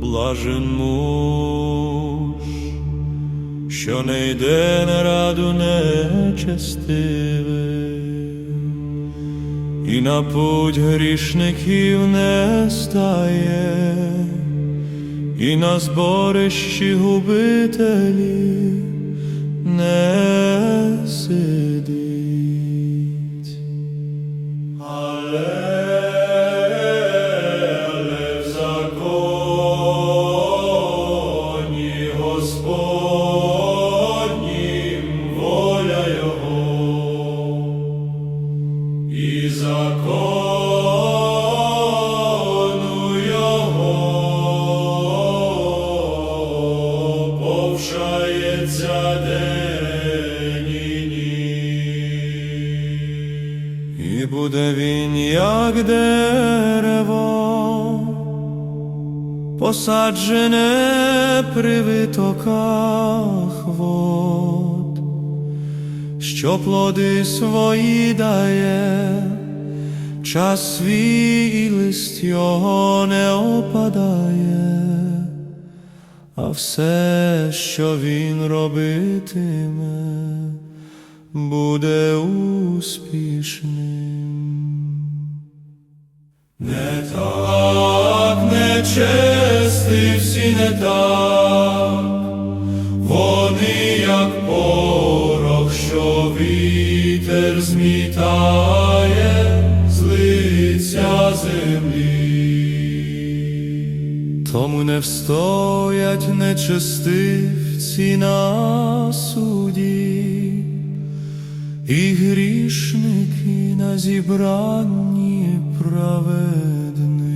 Блажен муж, що не йде на раду нечестиве, і на путь грішників не стає, і на зборищі губителі не сидить. Але, повшається день і ніч. І буде він, як дерево, посаджене при витоках вод, що плоди свої дає, час свій і лист його не опадає, а все, що він робитиме, буде успішним. Не так, нечисти всі не так, вони як порох, що вітер змітає Тому не встоять нечистивці на суді, і грішники на зібранні праведних,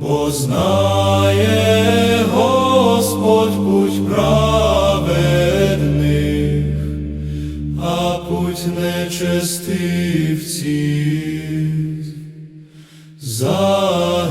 бо знає Господь путь праведних, а путь нечестивців загине.